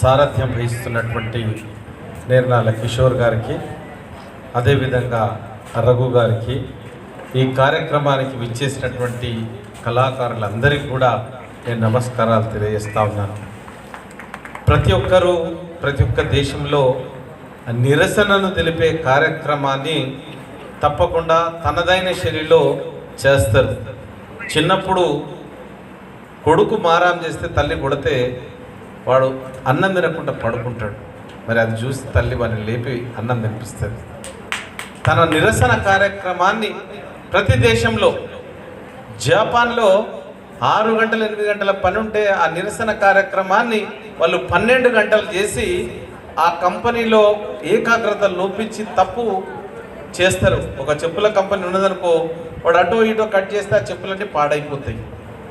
సారథ్యం వహిస్తున్నటువంటి నేర్నాల కిషోర్ గారికి అదేవిధంగా రఘు గారికి ఈ కార్యక్రమానికి విచ్చేసినటువంటి కళాకారులందరికీ కూడా నేను నమస్కారాలు తెలియజేస్తా ఉన్నాను. ప్రతి ఒక్కరూ ప్రతి ఒక్క దేశంలో నిరసనను తెలిపే కార్యక్రమాన్ని తప్పకుండా తనదైన శైలిలో చేస్తారు. చిన్నప్పుడు కొడుకు మారాం చేస్తే తల్లి కొడితే వాడు అన్నం తినకుండా పడుకుంటాడు. మరి అది చూసి తల్లి వాడిని లేపి అన్నం తినిపిస్తుంది. తన నిరసన కార్యక్రమాన్ని ప్రతి దేశంలో జపాన్లో ఆరు గంటల ఎనిమిది గంటల పని ఉంటే ఆ నిరసన కార్యక్రమాన్ని వాళ్ళు పన్నెండు గంటలు చేసి ఆ కంపెనీలో ఏకాగ్రత లోపించి తప్పు చేస్తారు. ఒక చెప్పుల కంపెనీ ఉన్నదనుకో వాడు అటో ఇటో కట్ చేస్తే ఆ చెప్పులన్నీ పాడైపోతాయి.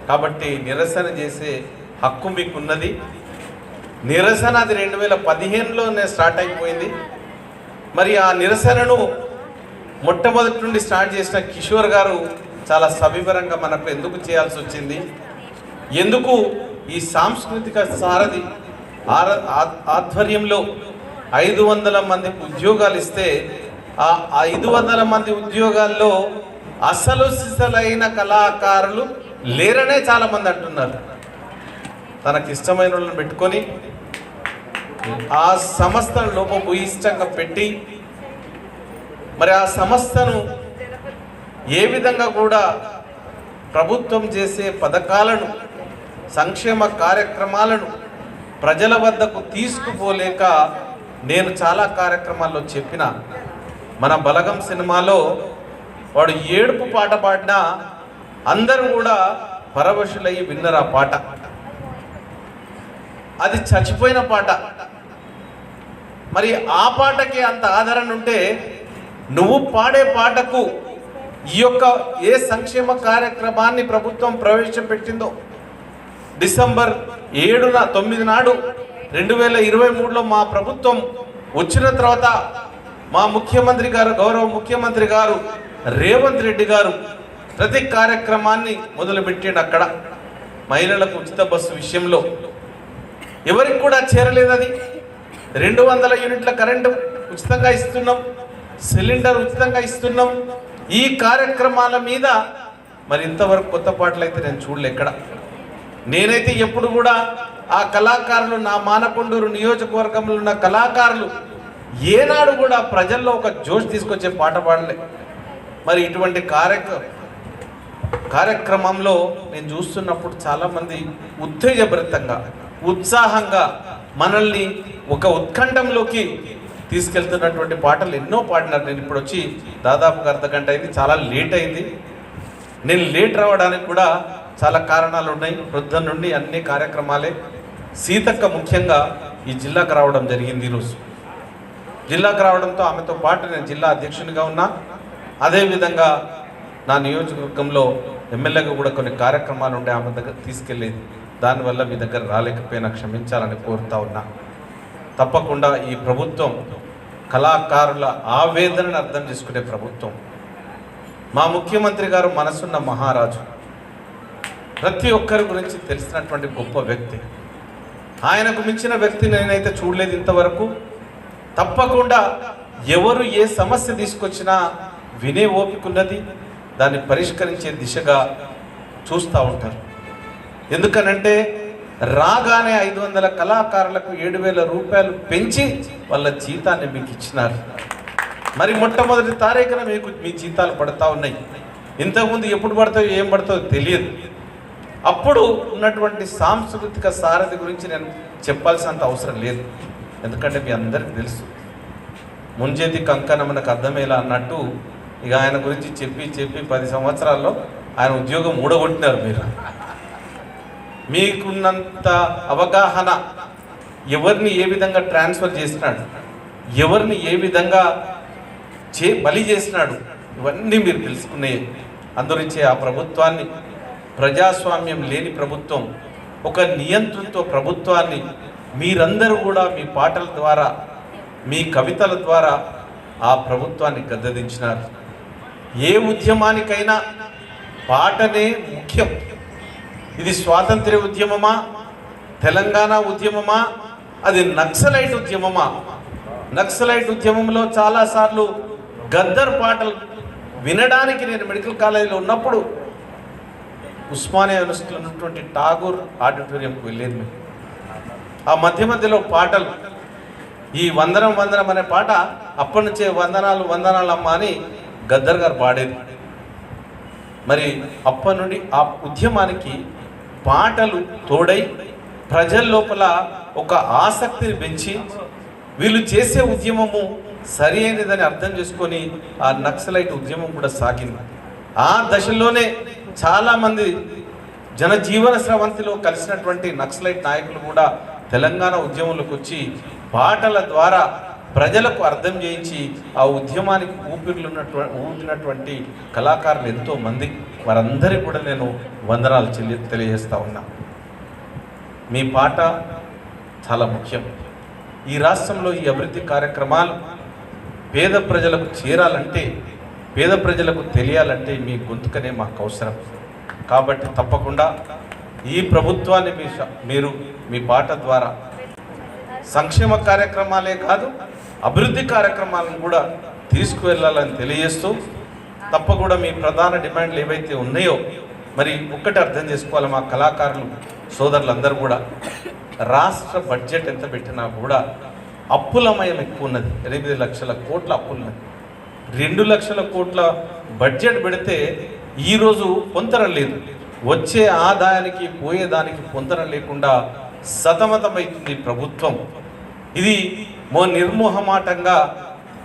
కాబట్టి నిరసన చేసే హక్కు మీకు ఉన్నది నిరసన అది రెండు వేల పదిహేనులోనే స్టార్ట్ అయిపోయింది. మరి ఆ నిరసనను మొట్టమొదటి నుండి స్టార్ట్ చేసిన కిషోర్ గారు చాలా సవివరంగా మనకు ఎందుకు చేయాల్సి వచ్చింది? ఎందుకు ఈ సాంస్కృతిక సారథి ఆర ఆధ్వర్యంలో ఐదు వందల మందికి ఉద్యోగాలు ఇస్తే ఆ ఐదు వందల మంది ఉద్యోగాల్లో అసలు సిసలైన కళాకారులు లేరనే చాలా మంది అంటున్నారు. తనకి ఇష్టమైన వాళ్ళని పెట్టుకొని ఆ సంస్థను లోపభూయిష్టంగా పెట్టి మరి ఆ సంస్థను ఏ విధంగా కూడా ప్రభుత్వం చేసే పథకాలను సంక్షేమ కార్యక్రమాలను ప్రజల వద్దకు తీసుకుపోలేక నేను చాలా కార్యక్రమాల్లో చెప్పిన. మన బలగం సినిమాలో వాడు ఏడుపు పాట పాడినా అందరూ కూడా పరవశులయ్యి విన్నరు ఆ పాట. అది చచ్చిపోయిన పాట. మరి ఆ పాటకి అంత ఆదరణ ఉంటే నువ్వు పాడే పాటకు ఈ యొక్క ఏ సంక్షేమ కార్యక్రమాన్ని ప్రభుత్వం ప్రవేశపెట్టిందో? డిసెంబర్ ఏడున తొమ్మిది నాడు రెండు వేల ఇరవై మూడులో మా ప్రభుత్వం వచ్చిన తర్వాత మా ముఖ్యమంత్రి గారు గౌరవ ముఖ్యమంత్రి గారు రేవంత్ రెడ్డి గారు ప్రతి కార్యక్రమాన్ని మొదలుపెట్టిండు అక్కడ. మహిళలకు ఉచిత బస్సు విషయంలో ఎవరికి కూడా చేరలేదు అది. రెండు వందల యూనిట్ల కరెంటు ఉచితంగా ఇస్తున్నాం సిలిండర్ ఉచితంగా ఇస్తున్నాం. ఈ కార్యక్రమాల మీద మరి ఇంతవరకు కొత్త పాటలు అయితే నేను చూడలే ఎక్కడ. నేనైతే ఎప్పుడు కూడా ఆ కళాకారులు నా మానకొండూరు నియోజకవర్గంలో ఉన్న కళాకారులు ఏనాడు కూడా ప్రజల్లో ఒక జోష్ తీసుకొచ్చే పాట పాడలే. మరి ఇటువంటి కార్యక్ర కార్యక్రమంలో నేను చూస్తున్నప్పుడు చాలామంది ఉత్తేజభరితంగా ఉత్సాహంగా మనల్ని ఒక ఉత్కంఠంలోకి తీసుకెళ్తున్నటువంటి పాటలు ఎన్నో పాడినారు. నేను ఇప్పుడు వచ్చి దాదాపుగా అర్ధ గంట అయింది చాలా లేట్ అయింది. నేను లేట్ రావడానికి కూడా చాలా కారణాలు ఉన్నాయి. వృద్ధం నుండి అన్ని కార్యక్రమాలే. సీతక్క ముఖ్యంగా ఈ జిల్లాకు రావడం జరిగింది ఈరోజు. జిల్లాకు రావడంతో ఆమెతో పాటు నేను జిల్లా అధ్యక్షునిగా ఉన్నా. అదేవిధంగా నా నియోజకవర్గంలో ఎమ్మెల్యేగా కూడా కొన్ని కార్యక్రమాలు ఉండే ఆమె దగ్గర తీసుకెళ్ళేది దానివల్ల మీ దగ్గర రాలేకపోయినా క్షమించాలని కోరుతా ఉన్నా. తప్పకుండా ఈ ప్రభుత్వం కళాకారుల ఆవేదనను అర్థం చేసుకునే ప్రభుత్వం. మా ముఖ్యమంత్రి గారు మనసున్న మహారాజు. ప్రతి ఒక్కరి గురించి తెలిసినటువంటి గొప్ప వ్యక్తి. ఆయనకు మించిన వ్యక్తి నేనైతే చూడలేదు ఇంతవరకు. తప్పకుండా ఎవరు ఏ సమస్య తీసుకొచ్చినా వినే ఓపిక ఉన్నది. దాన్ని పరిష్కరించే దిశగా చూస్తూ ఉంటారు. ఎందుకనంటే రాగానే ఐదు వందల కళాకారులకు ఏడు వేల రూపాయలు పెంచి వాళ్ళ జీతాన్ని మీకు ఇచ్చినారు. మరి మొట్టమొదటి తారీఖున మీకు మీ జీతాలు పడతా ఉన్నాయి. ఇంతకుముందు ఎప్పుడు పడతాయో ఏం పడతాయో తెలియదు. అప్పుడు ఉన్నటువంటి సాంస్కృతిక సారథి గురించి నేను చెప్పాల్సినంత అవసరం లేదు. ఎందుకంటే మీ అందరికి తెలుసు. ముంజేతి కంకణ మనకు అర్థమయ్యేలా అన్నట్టు ఇక ఆయన గురించి చెప్పి చెప్పి పది సంవత్సరాల్లో ఆయన ఉద్యోగం ఊడగొట్టినారు మీరు. మీకున్నంత అవగాహన ఎవరిని ఏ విధంగా ట్రాన్స్ఫర్ చేసినాడు ఎవరిని ఏ విధంగా చే బలి చేసినాడు ఇవన్నీ మీరు తెలుసుకునే అందురిచ్చే ఆ ప్రభుత్వాన్ని ప్రజాస్వామ్యం లేని ప్రభుత్వం ఒక నియంత్రణతో ప్రభుత్వాన్ని మీరందరూ కూడా మీ పాటల ద్వారా మీ కవితల ద్వారా ఆ ప్రభుత్వాన్ని గద్దదించినారు. ఏ ఉద్యమానికైనా పాటనే ముఖ్యం. ఇది స్వాతంత్ర్య ఉద్యమమా? తెలంగాణ ఉద్యమమా? అది నక్సలైట్ ఉద్యమమా? నక్సలైట్ ఉద్యమంలో చాలాసార్లు గద్దర్ పాటలు వినడానికి నేను మెడికల్ కాలేజీలో ఉన్నప్పుడు ఉస్మానియా యూనివర్సిటీలో ఉన్నటువంటి ఠాగూర్ ఆడిటోరియంకి వెళ్ళేది మేము. ఆ మధ్య మధ్యలో పాటలు ఈ వందనం వందనం అనే పాట అప్పటి నుంచే వందనాలు వందనాలు అమ్మ అని గద్దర్ గారు పాడేది. మరి అప్పటి నుండి ఆ ఉద్యమానికి పాటలు తోడై ప్రజల లోపల ఒక ఆసక్తిని పెంచి వీళ్ళు చేసే ఉద్యమము సరి అయినదని అర్థం చేసుకొని ఆ నక్సలైట్ ఉద్యమం కూడా సాగింది. ఆ దశలోనే చాలామంది జనజీవన స్రవంతిలో కలిసినటువంటి నక్సలైట్ నాయకులు కూడా తెలంగాణ ఉద్యమంలోకి వచ్చి పాటల ద్వారా ప్రజలకు అర్థం చేయించి ఆ ఉద్యమానికి ఊపిరిలు ఉన్నటువంటి ఊపినటువంటి కళాకారులు ఎంతో మంది వారందరికీ కూడా నేను వందనాలు చెల్లి తెలియజేస్తూ ఉన్నా. మీ పాట చాలా ముఖ్యం. ఈ రాష్ట్రంలో ఈ అభివృద్ధి కార్యక్రమాలు పేద ప్రజలకు చేరాలంటే పేద ప్రజలకు తెలియాలంటే మీ గొంతుకనే మాకు అవసరం. కాబట్టి తప్పకుండా ఈ ప్రభుత్వాన్ని మీ మీరు మీ పాట ద్వారా సంక్షేమ కార్యక్రమాలే కాదు అభివృద్ధి కార్యక్రమాలను కూడా తీసుకువెళ్ళాలని తెలియజేస్తూ తప్పకుండా మీ ప్రధాన డిమాండ్లు ఏవైతే ఉన్నాయో మరి ఒక్కటి అర్థం చేసుకోవాలి మా కళాకారులు సోదరులందరూ కూడా. రాష్ట్ర బడ్జెట్ ఎంత పెట్టినా కూడా అప్పులమయం ఎక్కువ ఉన్నది. ఎనిమిది లక్షల కోట్ల అప్పులున్నది రెండు లక్షల కోట్ల బడ్జెట్ పెడితే ఈరోజు పొంతన లేదు. వచ్చే ఆదాయానికి పోయేదానికి పొంతన లేకుండా సతమతమవుతుంది ప్రభుత్వం. ఇది మో నిర్మోహమాటంగా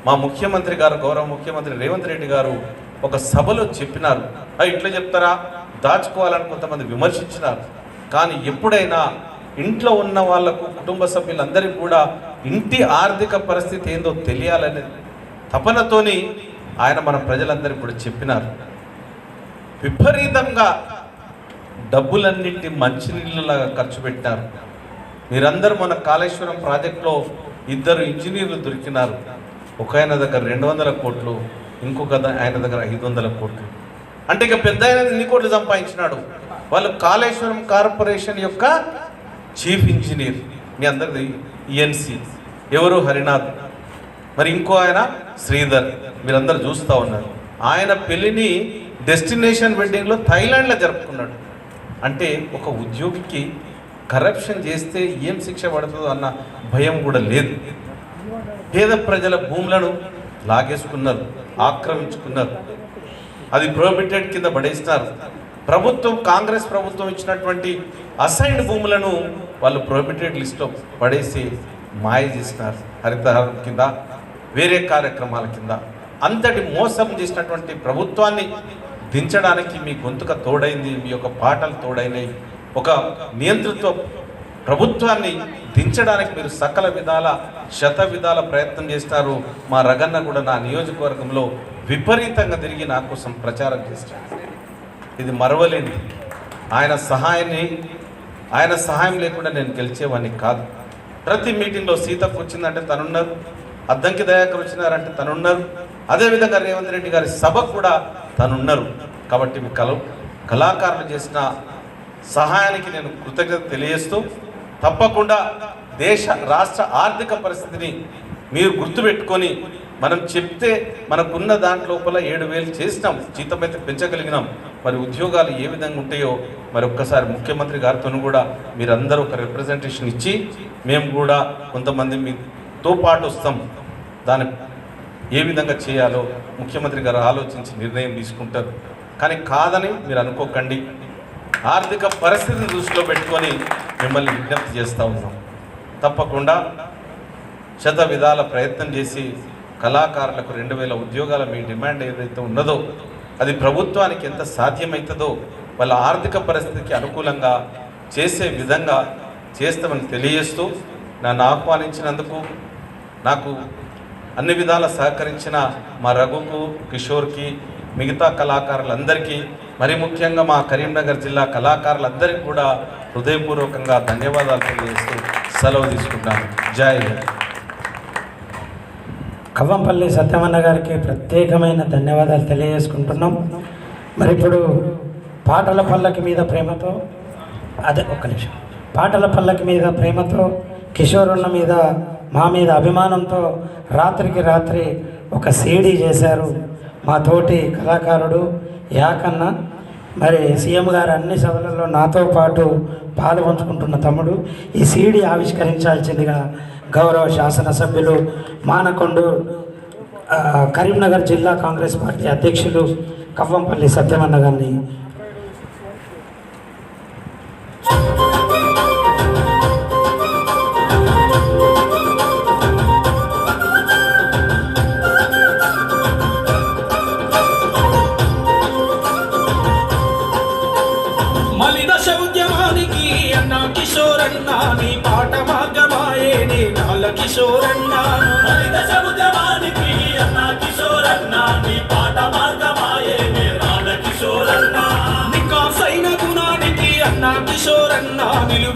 మా ముఖ్యమంత్రి గారు గౌరవ ముఖ్యమంత్రి రేవంత్ రెడ్డి గారు ఒక సభలో చెప్పినారు. అవి ఇట్లా చెప్తారా? దాచుకోవాలని కొంతమంది విమర్శించినారు. కానీ ఎప్పుడైనా ఇంట్లో ఉన్న వాళ్ళకు కుటుంబ సభ్యులందరికీ కూడా ఇంటి ఆర్థిక పరిస్థితి ఏందో తెలియాలనే తపనతోని ఆయన మన ప్రజలందరికీ కూడా చెప్పినారు. విపరీతంగా డబ్బులన్నింటి మంచినీళ్ళలాగా ఖర్చు పెట్టారు మీరందరూ మన కాళేశ్వరం ప్రాజెక్టులో ఇద్దరు ఇంజనీర్లు దొరికినారు. ఒక ఆయన దగ్గర రెండు వందల కోట్లు ఇంకొక ఆయన దగ్గర ఐదు వందల కోట్లు. అంటే ఇక పెద్ద ఆయన ఎన్ని కోట్లు సంపాదించినాడు? వాళ్ళు కాళేశ్వరం కార్పొరేషన్ యొక్క చీఫ్ ఇంజనీర్. మీ అందరిది ఈఎన్సి ఎవరు? హరినాథ్. మరి ఇంకో ఆయన శ్రీధర్. మీరందరూ చూస్తూ ఉన్నారు. ఆయన పెళ్ళిని డెస్టినేషన్ వెడ్డింగ్లో థైలాండ్లో జరుపుకున్నాడు. అంటే ఒక ఉద్యోగికి కరప్షన్ చేస్తే ఏం శిక్ష పడుతుందో అన్న భయం కూడా లేదు. పేద ప్రజల భూములను లాగేసుకున్నారు ఆక్రమించుకున్నారు. అది ప్రోహిబిటెడ్ కింద పడేస్తారు ప్రభుత్వం కాంగ్రెస్ ప్రభుత్వం ఇచ్చినటువంటి అసైన్డ్ భూములను వాళ్ళు ప్రోహిబిటెడ్ లిస్ట్లో పడేసి మాయ చేసినారు. హరితహారం కింద వేరే కార్యక్రమాల కింద. అంతటి మోసం చేసినటువంటి ప్రభుత్వాన్ని దించడానికి మీ గొంతుక తోడైంది మీ యొక్క పాటలు తోడైనాయి ఒక నియంతృత్వ ప్రభుత్వాన్ని దించడానికి మీరు సకల విధాల శత విధాల ప్రయత్నం చేస్తారు. మా రగన్న కూడా నా నియోజకవర్గంలో విపరీతంగా తిరిగి నా కోసం ప్రచారం చేస్తారు ఇది మరవలేని ఆయన సహాయాన్ని ఆయన సహాయం లేకుండా నేను గెలిచేవాడిని కాదు. ప్రతి మీటింగ్లో సీతకు వచ్చిందంటే తనున్నారు. అద్దంకి దయాకర్ వచ్చినారంటే తనున్నారు. అదేవిధంగా రేవంత్ రెడ్డి గారి సభకు కూడా తనున్నారు. కాబట్టి మీ కల కళాకారులు చేసిన సహాయానికి నేను కృతజ్ఞత తెలియజేస్తూ తప్పకుండా దేశ రాష్ట్ర ఆర్థిక పరిస్థితిని మీరు గుర్తుపెట్టుకొని మనం చెప్తే మనకున్న దాంట్ లోపల ఏడు వేలు చేసినాం జీతం అయితే పెంచగలిగినాం. మరి ఉద్యోగాలు ఏ విధంగా ఉంటాయో మరి ఒక్కసారి ముఖ్యమంత్రి గారితోనూ కూడా మీరందరూ ఒక రిప్రజెంటేషన్ ఇచ్చి మేము కూడా కొంతమంది మీతో పాటు వస్తాం. దాని ఏ విధంగా చేయాలో ముఖ్యమంత్రి గారు ఆలోచించి నిర్ణయం తీసుకుంటారు. కానీ కాదని మీరు అనుకోకండి. ఆర్థిక పరిస్థితిని దృష్టిలో పెట్టుకొని మిమ్మల్ని విజ్ఞప్తి చేస్తూ ఉన్నాం. తప్పకుండా శత విధాల ప్రయత్నం చేసి కళాకారులకు రెండు వేల ఉద్యోగాల మీ డిమాండ్ ఏదైతే ఉన్నదో అది ప్రభుత్వానికి ఎంత సాధ్యమవుతుందో వాళ్ళ ఆర్థిక పరిస్థితికి అనుకూలంగా చేసే విధంగా చేస్తామని తెలియజేస్తూ నన్ను ఆహ్వానించినందుకు నాకు అన్ని విధాల సహకరించిన మా రఘుకు కిషోర్కి మిగతా కళాకారులందరికీ మరి ముఖ్యంగా మా కరీంనగర్ జిల్లా కళాకారులందరికీ కూడా హృదయపూర్వకంగా ధన్యవాదాలు తెలియజేస్తూ సెలవు తీసుకుంటాను. జై హింద్. కవ్వంపల్లి సత్యమన్న గారికి ప్రత్యేకమైన ధన్యవాదాలు తెలియజేసుకుంటున్నాం. మరి ఇప్పుడు పాటల పల్లకి మీద ప్రేమతో అదే ఒక్క నిమిషం. పాటల పల్లకి మీద ప్రేమతో కిషోరుల మీద మా మీద అభిమానంతో రాత్రికి రాత్రి ఒక సీడీ చేశారు మా తోటి కళాకారుడు యాకన్న. మరి సీఎం గారు అన్ని సభలలో నాతో పాటు పాలు పంచుకుంటున్న తమ్ముడు. ఈ సీడీ ఆవిష్కరించాల్సిందిగా గౌరవ శాసనసభ్యులు మానకొండు కరీంనగర్ జిల్లా కాంగ్రెస్ పార్టీ అధ్యక్షులు కవ్వంపల్లి సత్యమన్న గారిని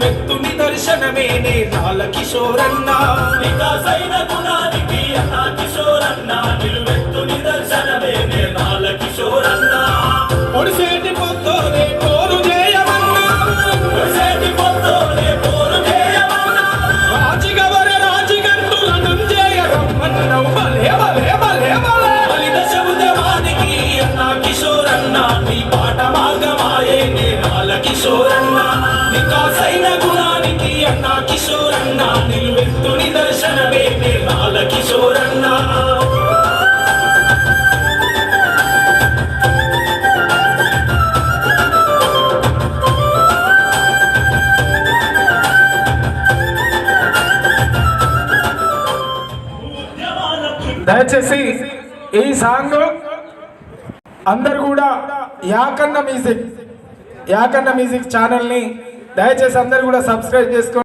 భక్తుని దర్శనమే నీ నాల కిషోరన్న. నికాసైన దయచేసి ఈ సాంగ్ అందరు కూడా యాకన్న మ్యూజిక్ యాకన్న మ్యూజిక్ ఛానల్ని దయచేసి అందరు కూడా సబ్స్క్రైబ్ చేసుకోండి